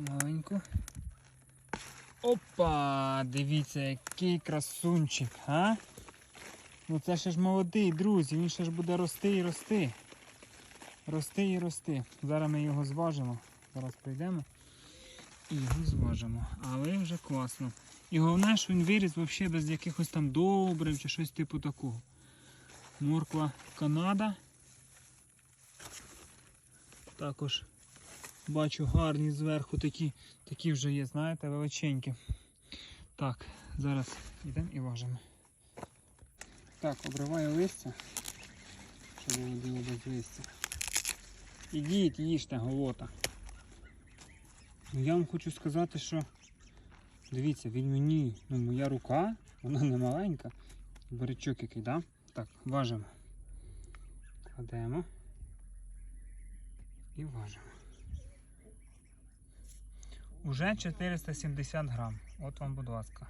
Маленьку. Опа! Дивіться, який красунчик, а? Ну це ще ж молодий, друзі, він ще ж буде рости і рости. Рости і рости. Зараз ми його зважимо. Зараз прийдемо і його зважимо. Але вже класно. І головне, що він виріс взагалі без якихось там добрив чи щось типу такого. Морква Канада. Також бачу гарні зверху такі, такі вже є, знаєте, величенькі. Так, зараз йдемо і важимо. Так, обриваю листя, щоб воно було без листя. Ідіть, їжте, голота. Ну я вам хочу сказати, що дивіться, він мені, ну моя рука, вона не маленька. Барячок який, да? Так, важимо. Кладемо. І важимо. Уже 470 грам. От вам, будь ласка.